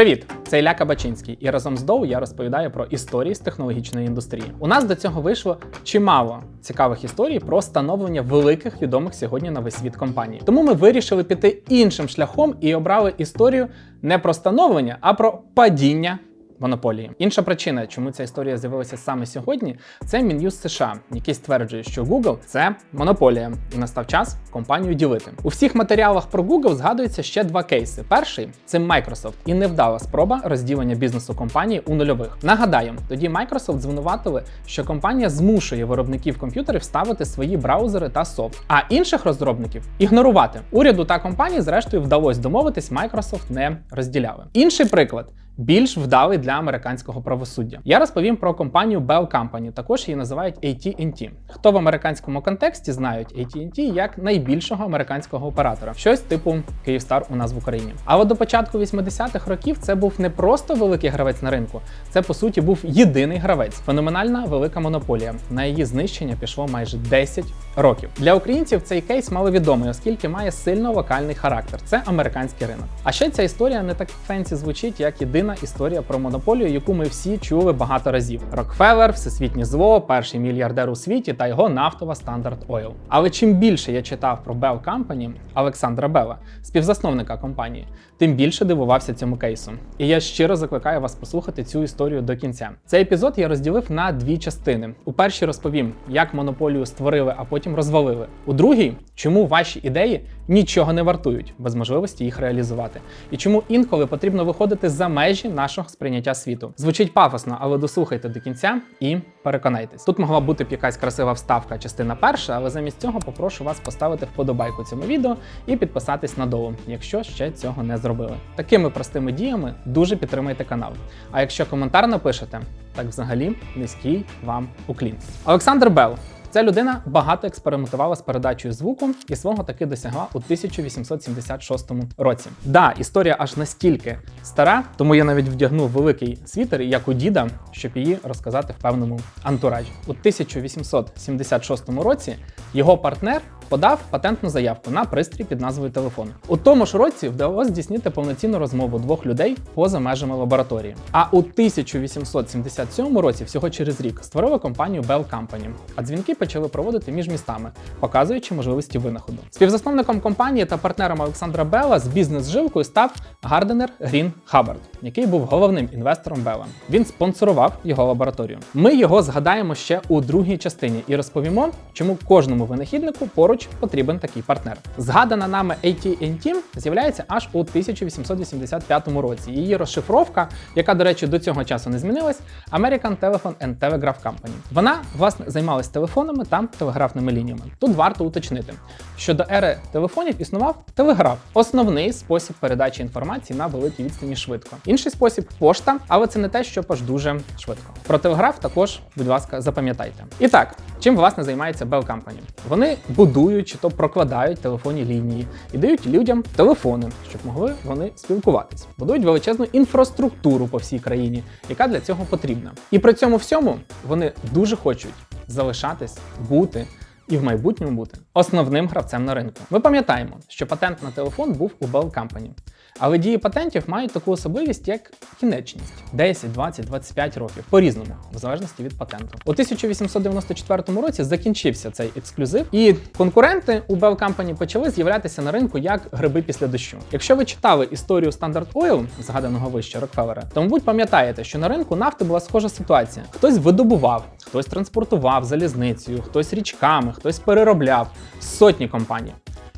Привіт! Це Ілля Кабачинський, і разом з Доу я розповідаю про історії з технологічної індустрії. У нас до цього вийшло чимало цікавих історій про становлення великих відомих сьогодні на весь світ компаній. Тому ми вирішили піти іншим шляхом і обрали історію не про становлення, а про падіння монополії. Інша причина, чому ця історія з'явилася саме сьогодні, це Мін'юз США, який стверджує, що Google – це монополія, і настав час компанію ділити. У всіх матеріалах про Google згадується ще два кейси. Перший це Microsoft і невдала спроба розділення бізнесу компанії у нульових. Нагадаю, тоді Microsoft звинуватили, що компанія змушує виробників комп'ютерів ставити свої браузери та софт, а інших розробників ігнорувати. Уряду та компанії, зрештою, вдалося домовитись, Microsoft не розділяли. Інший приклад більш вдалий для американського правосуддя. Я розповім про компанію Bell Company, також її називають AT&T. Хто в американському контексті знають AT&T як найбільшого американського оператора, щось типу Kyivstar у нас в Україні. Але до початку 80-х років це був не просто великий гравець на ринку, це по суті був єдиний гравець, феноменальна велика монополія. На її знищення пішло майже 10 років. Для українців цей кейс маловідомий, оскільки має сильно локальний характер. Це американський ринок. А ще ця історія не так фенсі звучить, як єдина історія про монополію, яку ми всі чули багато разів. Рокфеллер, всесвітнє зло, перший мільярдер у світі та його нафтова Standard Oil. Але чим більше я читав про Bell Company, Олександра Белла, співзасновника компанії, тим більше дивувався цьому кейсу. І я щиро закликаю вас послухати цю історію до кінця. Цей епізод я розділив на дві частини. У першій розповім, як монополію створили, а потім розвалили. У другій, чому ваші ідеї нічого не вартують без можливості їх реалізувати, і чому інколи потрібно виходити за межі нашого сприйняття світу. Звучить пафосно, але дослухайте до кінця і переконайтесь. Тут могла бути б якась красива вставка, частина перша, але замість цього попрошу вас поставити вподобайку цьому відео і підписатись на долу, якщо ще цього не зробили. Такими простими діями дуже підтримайте канал. А якщо коментар напишете, так взагалі низький вам уклін. Олександр Бел. Ця людина багато експериментувала з передачею звуку і свого таки досягла у 1876 році. Да, історія аж настільки стара, тому я навіть вдягнув великий світер, як у діда, щоб її розказати в певному антуражі. У 1876 році його партнер подав патентну заявку на пристрій під назвою телефон. У тому ж році вдалося здійснити повноцінну розмову двох людей поза межами лабораторії. А у 1877 році, всього через рік, створили компанію Bell Company, а дзвінки почали проводити між містами, показуючи можливості винаходу. Співзасновником компанії та партнером Олександра Белла з бізнес-жилкою став Гарденер Грін Хаббард, який був головним інвестором Белла. Він спонсорував його лабораторію. Ми його згадаємо ще у другій частині і розповімо, чому кожному винахіднику поруч потрібен такий партнер. Згадана нами AT&T з'являється аж у 1885 році. Її розшифровка, яка, до речі, до цього часу не змінилась, American Telephone and Telegraph Company. Вона власне займалась телефонами та телеграфними лініями. Тут варто уточнити, що до ери телефонів існував телеграф основний спосіб передачі інформації на великій відстані швидко. Інший спосіб пошта, але це не те, що аж дуже швидко. Про телеграф також, будь ласка, запам'ятайте. І так, чим власне займається Bell Company? Вони будують чи то прокладають телефонні лінії і дають людям телефони, щоб могли вони спілкуватись. Будують величезну інфраструктуру по всій країні, яка для цього потрібна. І при цьому всьому вони дуже хочуть залишатись, бути. І в майбутньому бути основним гравцем на ринку. Ми пам'ятаємо, що патент на телефон був у Bell Company. Але дії патентів мають таку особливість, як кінечність 10, 20, 25 років по-різному, в залежності від патенту. У 1894 році закінчився цей ексклюзив, і конкуренти у Bell Company почали з'являтися на ринку як гриби після дощу. Якщо ви читали історію Standard Oil, згаданого вище Рокфеллера, то, мабуть, пам'ятаєте, що на ринку нафти була схожа ситуація: хтось видобував, хтось транспортував залізницею, хтось річками, хтось переробляв сотні компаній.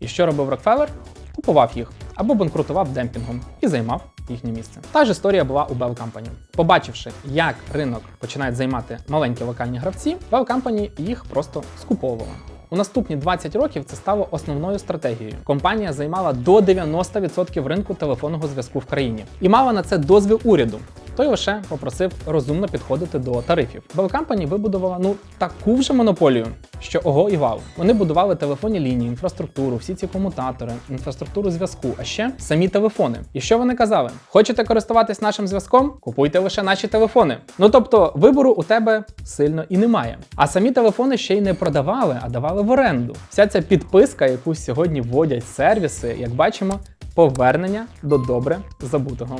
І що робив Рокфеллер? Купував їх або банкрутував демпінгом і займав їхнє місце. Та ж історія була у Bell Company. Побачивши, як ринок починають займати маленькі локальні гравці, Bell Company їх просто скуповувала. У наступні 20 років це стало основною стратегією. Компанія займала до 90% ринку телефонного зв'язку в країні і мала на це дозвіл уряду. Той лише попросив розумно підходити до тарифів. Bell Company вибудувала ну таку вже монополію, що ого і вау. Вони будували телефонні лінії, інфраструктуру, всі ці комутатори, інфраструктуру зв'язку, а ще самі телефони. І що вони казали? Хочете користуватись нашим зв'язком? Купуйте лише наші телефони. Ну тобто вибору у тебе сильно і немає. А самі телефони ще й не продавали, а давали в оренду. Вся ця підписка, яку сьогодні вводять сервіси, як бачимо, повернення до добре забутого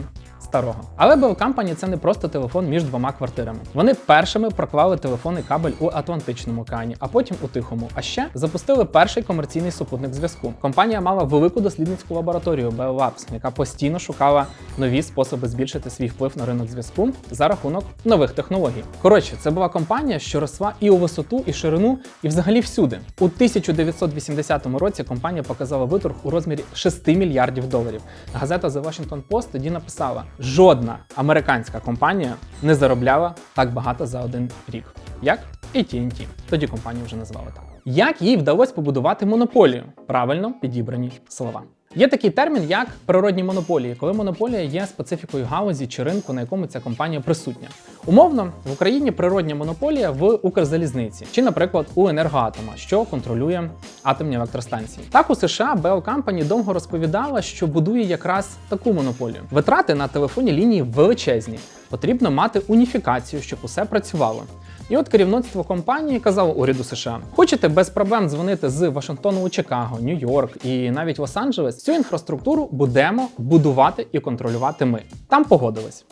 старого. Але Bell Company – це не просто телефон між двома квартирами. Вони першими проклали телефонний кабель у Атлантичному океані, а потім у Тихому. А ще запустили перший комерційний супутник зв'язку. Компанія мала велику дослідницьку лабораторію Bell Labs, яка постійно шукала нові способи збільшити свій вплив на ринок зв'язку за рахунок нових технологій. Коротше, це була компанія, що росла і у висоту, і ширину, і взагалі всюди. У 1980 році компанія показала виторг у розмірі 6 мільярдів доларів. Газета The Washington Post тоді написала: жодна американська компанія не заробляла так багато за один рік, як AT&T. Тоді компанію вже назвали так. Як їй вдалося побудувати монополію? Правильно підібрані слова. Є такий термін, як природні монополії, коли монополія є специфікою галузі чи ринку, на якому ця компанія присутня. Умовно, в Україні природня монополія в Укрзалізниці, чи, наприклад, у енергоатома, що контролює атомні електростанції. Так у США Bell Company довго розповідала, що будує якраз таку монополію. Витрати на телефонні лінії величезні. Потрібно мати уніфікацію, щоб усе працювало. І от керівництво компанії казало уряду США: хочете без проблем дзвонити з Вашингтону у Чикаго, Нью-Йорк і навіть Лос-Анджелес, цю інфраструктуру будемо будувати і контролювати ми. Там погодились.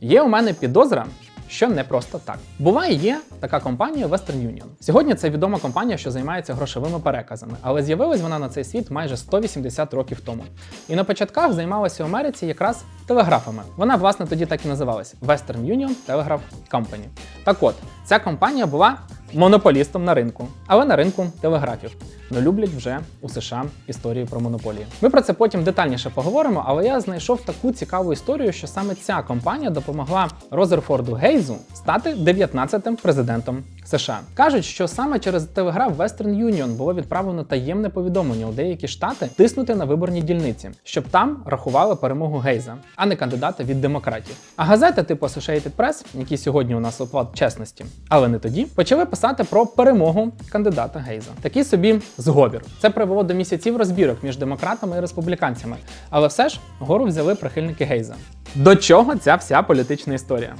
Є у мене підозра. Що не просто так. Буває, є така компанія Western Union. Сьогодні це відома компанія, що займається грошовими переказами, але з'явилась вона на цей світ майже 180 років тому. І на початках займалася у Америці якраз телеграфами. Вона, власне, тоді так і називалась Western Union Telegraph Company. Так от, ця компанія була монополістом на ринку, але на ринку телеграфів. Не люблять вже у США історії про монополії. Ми про це потім детальніше поговоримо, але я знайшов таку цікаву історію, що саме ця компанія допомогла Розерфорду Гейзу стати 19-тим президентом США. Кажуть, що саме через телеграф Western Union було відправлено таємне повідомлення у деякі штати тиснути на виборні дільниці, щоб там рахували перемогу Гейза, а не кандидата від демократів. А газети типу Associated Press, які сьогодні у нас оплат чесності, але не тоді, почали писати про перемогу кандидата Гейза. Такий собі зговір. Це привело до місяців розбірок між демократами і республіканцями, але все ж гору взяли прихильники Гейза. До чого ця вся політична історія?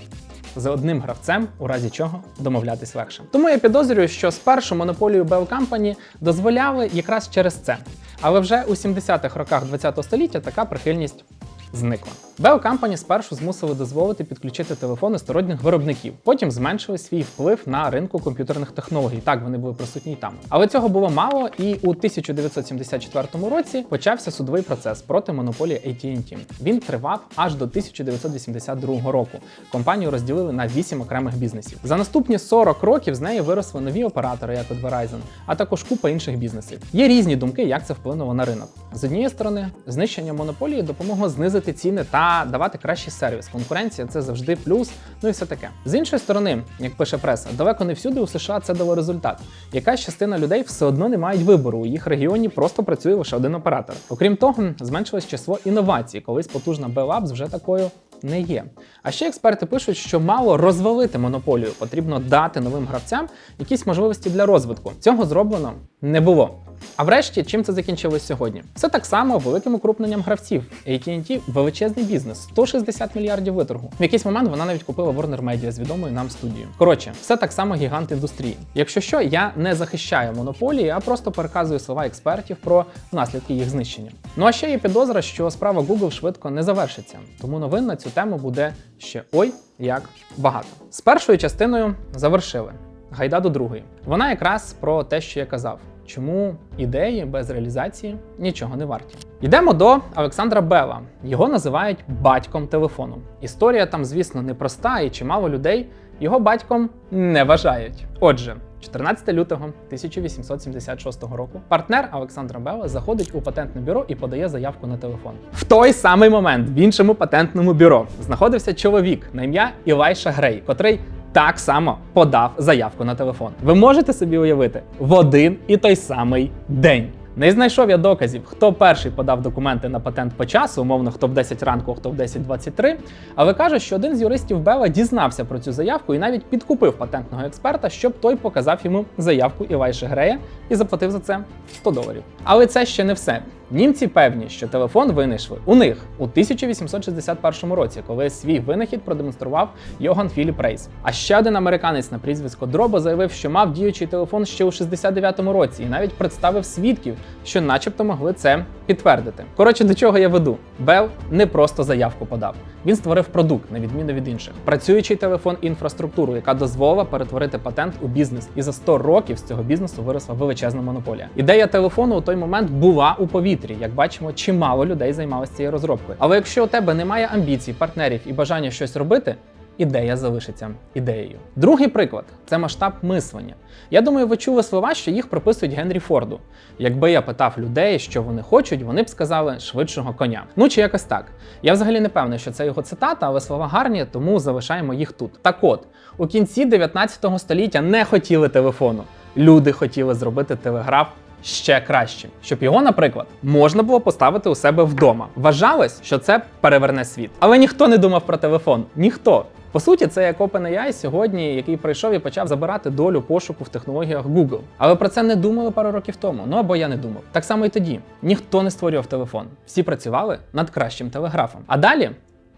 За одним гравцем, у разі чого домовлятись легше. Тому я підозрюю, що спершу монополію Bell Company дозволяли якраз через це. Але вже у 70-х роках ХХ століття така прихильність зникла. Bell Company спершу змусили дозволити підключити телефони сторонніх виробників, потім зменшили свій вплив на ринку комп'ютерних технологій. Так вони були присутні й там. Але цього було мало, і у 1974 році почався судовий процес проти монополії AT&T. Він тривав аж до 1982 року. Компанію розділили на 8 окремих бізнесів. За наступні 40 років з неї виросли нові оператори, як от Verizon, а також купа інших бізнесів. Є різні думки, як це вплинуло на ринок. З однієї сторони, знищення монополії допомогло знизити ціни та давати кращий сервіс. Конкуренція це завжди плюс, ну і все таке. З іншої сторони, як пише преса, далеко не всюди у США це дало результат. Якась частина людей все одно не мають вибору. У їх регіоні просто працює лише один оператор. Окрім того, зменшилось число інновацій, колись потужна Labs вже такою. Не є. А ще експерти пишуть, що мало розвалити монополію, потрібно дати новим гравцям якісь можливості для розвитку. Цього зроблено не було. А врешті, чим це закінчилось сьогодні? Все так само великим укрупненням гравців. AT&T – величезний бізнес, 160 мільярдів виторгу. В якийсь момент вона навіть купила Warner Media з відомою нам студією. Коротше, все так само гігант індустрії. Якщо що, я не захищаю монополії, а просто переказую слова експертів про наслідки їх знищення. Ну а ще є підозра, що справа Google швидко не завершиться, тому новин на цю тему буде ще ой як багато. З першою частиною завершили. Гайда до другої. Вона якраз про те, що я казав. Чому ідеї без реалізації нічого не варті? Йдемо до Олександра Бела. Його називають батьком телефону. Історія там, звісно, непроста, і чимало людей його батьком не вважають. Отже, 14 лютого 1876 року партнер Олександра Бела заходить у патентне бюро і подає заявку на телефон. В той самий момент в іншому патентному бюро знаходився чоловік на ім'я Ілайша Грей, котрий так само подав заявку на телефон. Ви можете собі уявити в один і той самий день. Не знайшов я доказів, хто перший подав документи на патент по часу, умовно, хто в 10 ранку, хто в 10.23, Але каже, що один з юристів Бела дізнався про цю заявку і навіть підкупив патентного експерта, щоб той показав йому заявку Ілайши Грея і заплатив за це 100 доларів. Але це ще не все. Німці певні, що телефон винайшли у них у 1861 році, коли свій винахід продемонстрував Йоган Філіп Рейс. А ще один американець на прізвисько Дробо заявив, що мав діючий телефон ще у 69-му році, і навіть представив свідків, що, начебто, могли це підтвердити. Коротше, до чого я веду? Бел не просто заявку подав. Він створив продукт, на відміну від інших. Працюючий телефон інфраструктуру, яка дозволила перетворити патент у бізнес. І за 100 років з цього бізнесу виросла величезна монополія. Ідея телефону у той момент була у повітрі. Як бачимо, чимало людей займалися цією розробкою. Але якщо у тебе немає амбіцій, партнерів і бажання щось робити, ідея залишиться ідеєю. Другий приклад це масштаб мислення. Я думаю, ви чули слова, що їх приписують Генрі Форду. Якби я питав людей, що вони хочуть, вони б сказали швидшого коня. Ну чи якось так. Я взагалі не певний, що це його цитата, але слова гарні, тому залишаємо їх тут. Так от, у кінці 19 століття не хотіли телефону. Люди хотіли зробити телеграф ще краще, щоб його, наприклад, можна було поставити у себе вдома. Вважалось, що це переверне світ. Але ніхто не думав про телефон. Ніхто. По суті, це як OpenAI сьогодні, який прийшов і почав забирати долю пошуку в технологіях Google. Але про це не думали пару років тому. Ну або я не думав. Так само і тоді. Ніхто не створював телефон. Всі працювали над кращим телеграфом. А далі.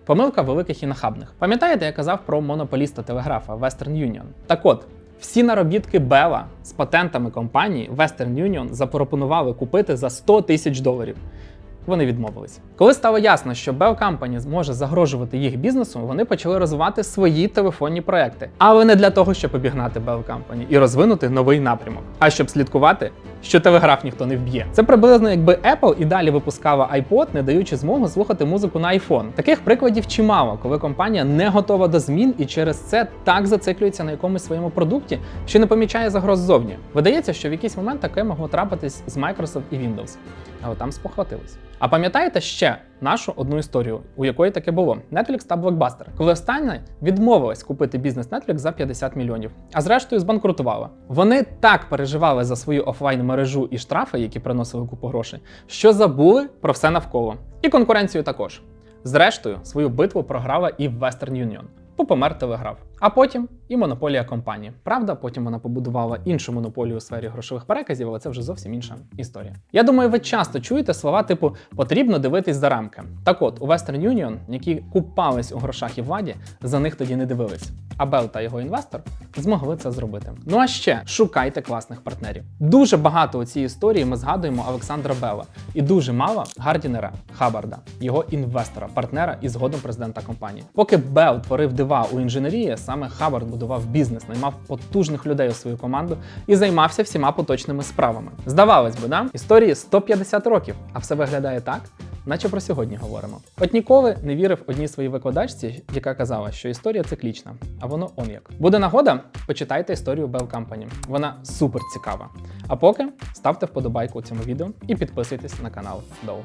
Помилка великих і нахабних. Пам'ятаєте, я казав про монополіста телеграфа Western Union? Так от, всі наробітки Бела з патентами компанії Western Union запропонували купити за 100 тисяч доларів. Вони відмовились. Коли стало ясно, що Bell Company зможе загрожувати їх бізнесу, вони почали розвивати свої телефонні проекти, але не для того, щоб обігнати Bell Company і розвинути новий напрямок, а щоб слідкувати, що телеграф ніхто не вб'є. Це приблизно якби Apple і далі випускала iPod, не даючи змогу слухати музику на iPhone. Таких прикладів чимало, коли компанія не готова до змін і через це так зациклюється на якомусь своєму продукті, що не помічає загроз ззовні. Видається, що в якийсь момент таке могло трапитись з Microsoft і Windows, але там спохватились. А пам'ятаєте ще нашу одну історію, у якої таке було: Netflix та Blockbuster, коли остання відмовилась купити бізнес Netflix за 50 мільйонів, а зрештою збанкрутувала. Вони так переживали за свою офлайн мережу і штрафи, які приносили купу грошей, що забули про все навколо. І конкуренцію також. Зрештою, свою битву програла і Western Union. Попомер телеграф. А потім і монополія компанії. Правда, потім вона побудувала іншу монополію у сфері грошових переказів, але це вже зовсім інша історія. Я думаю, ви часто чуєте слова типу потрібно дивитись за рамки. Так от, у Western Union, які купались у грошах і владі, за них тоді не дивились. А Бел та його інвестор змогли це зробити. Ну а ще шукайте класних партнерів. Дуже багато у цій історії ми згадуємо Олександра Бела і дуже мало Гардінера Хабарда, його інвестора, партнера і згодом президента компанії. Поки Бел творив дива у інженерії, саме Хабард будував бізнес, наймав потужних людей у свою команду і займався всіма поточними справами. Здавалось би, да? історії 150 років, а все виглядає так. Наче про сьогодні говоримо. От ніколи не вірив одній своїй викладачці, яка казала, що історія циклічна, а воно он як. Буде нагода, почитайте історію Bell Company. Вона супер цікава. А поки ставте вподобайку цьому відео і підписуйтесь на канал Доу.